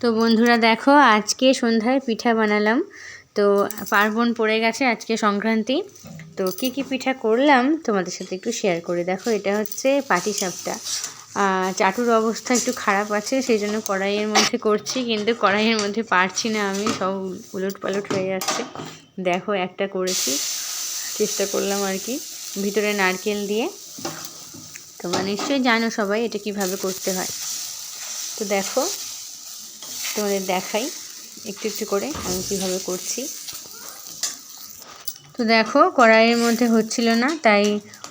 তো বন্ধুরা দেখো, আজকে সন্ধ্যায় পিঠা বানালাম। তো পার্বণ পড়ে গেছে আজকে সংক্রান্তি। তো কি কি পিঠা করলাম তোমাদের সাথে একটু শেয়ার করে দেখো। এটা হচ্ছে পাটিসাপটা চাটুর অবস্থা একটু খারাপ আছে সেই জন্য কড়াইয়ের মধ্যে করছি, কিন্তু কড়াইয়ের মধ্যে পারছি না আমি, সব উলট পালট হয়ে যাচ্ছে। দেখো, একটা করেছি, চেষ্টা করলাম আর কি, ভিতরে নারকেল দিয়ে। তোমরা নিশ্চয়ই জানো সবাই এটা কীভাবে করতে হয়। তো দেখো তোমাদের দেখাই একটু একটু করে আমি কীভাবে করছি। তো দেখো, কড়াইয়ের মধ্যে হচ্ছিল না, তাই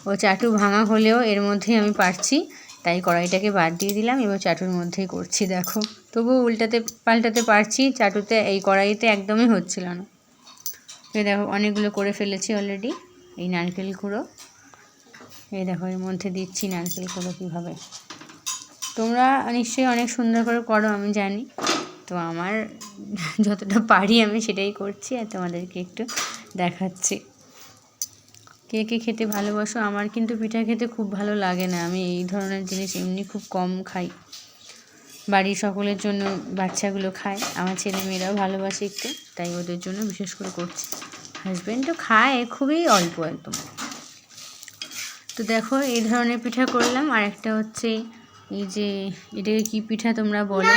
ও চাটু ভাঙা হলেও এর মধ্যেই আমি পারছি। তাই কড়াইটাকে বাদ দিয়ে দিলাম, এবার চাটুর মধ্যেই করছি, দেখো। তবু উল্টাতে পাল্টাতে পারছি, চাটুতে এই কড়াইতে একদমই হচ্ছিল না। এই দেখো, অনেকগুলো করে ফেলেছি অলরেডি এই নারকেল গুঁড়ো। এই দেখো, এর মধ্যে দিচ্ছি নারকেল গুঁড়ো কীভাবে। তোমরা নিশ্চয়ই অনেক সুন্দর করে করো, আমি জানি। তো আমার যতটা পারি আমি সেটাই করছি আর তোমাদেরকে একটু দেখাচ্ছি। কে কে খেতে ভালোবাসো? আমার কিন্তু পিঠা খেতে খুব ভালো লাগে না। আমি এই ধরনের জিনিস এমনি খুব কম খাই। বাড়ির সকলের জন্য বাচ্চাগুলো খায়। আমার ছেলে মেয়েরাও ভালোবাসে একটু, তাই ওদের জন্য বিশেষ করে করছি। হাজব্যান্ডও খায় খুবই অল্প একদম। তো দেখো, এই ধরনের পিঠা করলাম। আর একটা হচ্ছে এই যে, এটাকে কী পিঠা তোমরা বলো?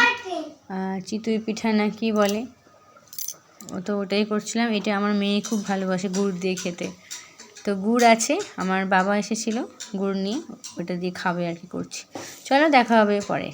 চিতই পিঠা না কি বলে? ও তো ওটাই করছিলাম। এটা আমার মেয়ে খুব ভালোবাসে গুড় দিয়ে খেতে। তো গুড় আছে, আমার বাবা এসেছিল গুড় নিয়ে, ওটা দিয়ে খাবে আর কি করছি। চলো দেখা হবে পরে।